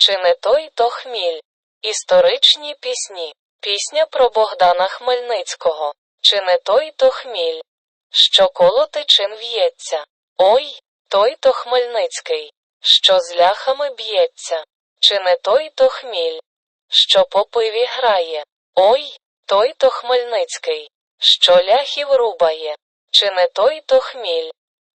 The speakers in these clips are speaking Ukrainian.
чи не той то хміль. Історичні пісні. Пісня про Богдана Хмельницького. Чи не той то хміль? Що коло тичин в'ється. Ой, той то Хмельницький, що з ляхами б'ється. Чи не той то хміль? Що по пиві грає. Ой, той то Хмельницький, що ляхів рубає. Чи не той то хміль?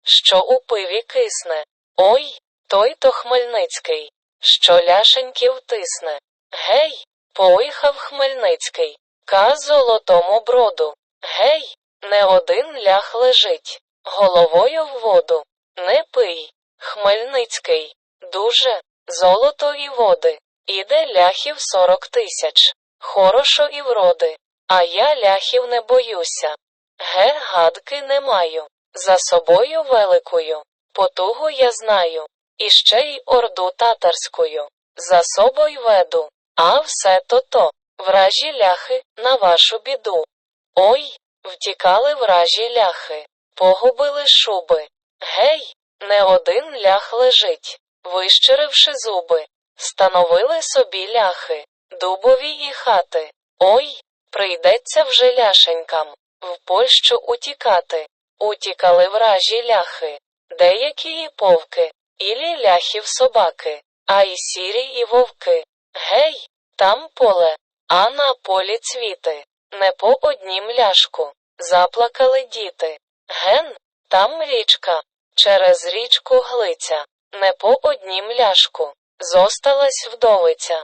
Що у пиві кисне. Ой, той то Хмельницький, що ляшеньків тисне. Гей, поїхав Хмельницький, ка золотому броду. Гей, не один лях лежить, головою в воду. Не пий, Хмельницький, дуже, золото і води. Іде ляхів сорок тисяч. Хорошо і вроди. А я ляхів не боюся. Ге, гадки не маю. За собою великою. Потугу я знаю. І ще й орду татарською. За собою веду. А все то то. Вражі ляхи на вашу біду. Ой, втікали вражі ляхи. Погубили шуби. Гей, не один лях лежить, вищеривши зуби. Становили собі ляхи, дубові і хати. Ой, прийдеться вже ляшенькам в Польщу утікати. Утікали вражі ляхи, деякі і повки, ілі ляхів собаки, а й сірі і вовки. Гей, там поле, а на полі цвіти, не по однім ляшку. Заплакали діти. Ген, там річка, через річку глиця, не по однім ляшку. Зосталась вдовиця,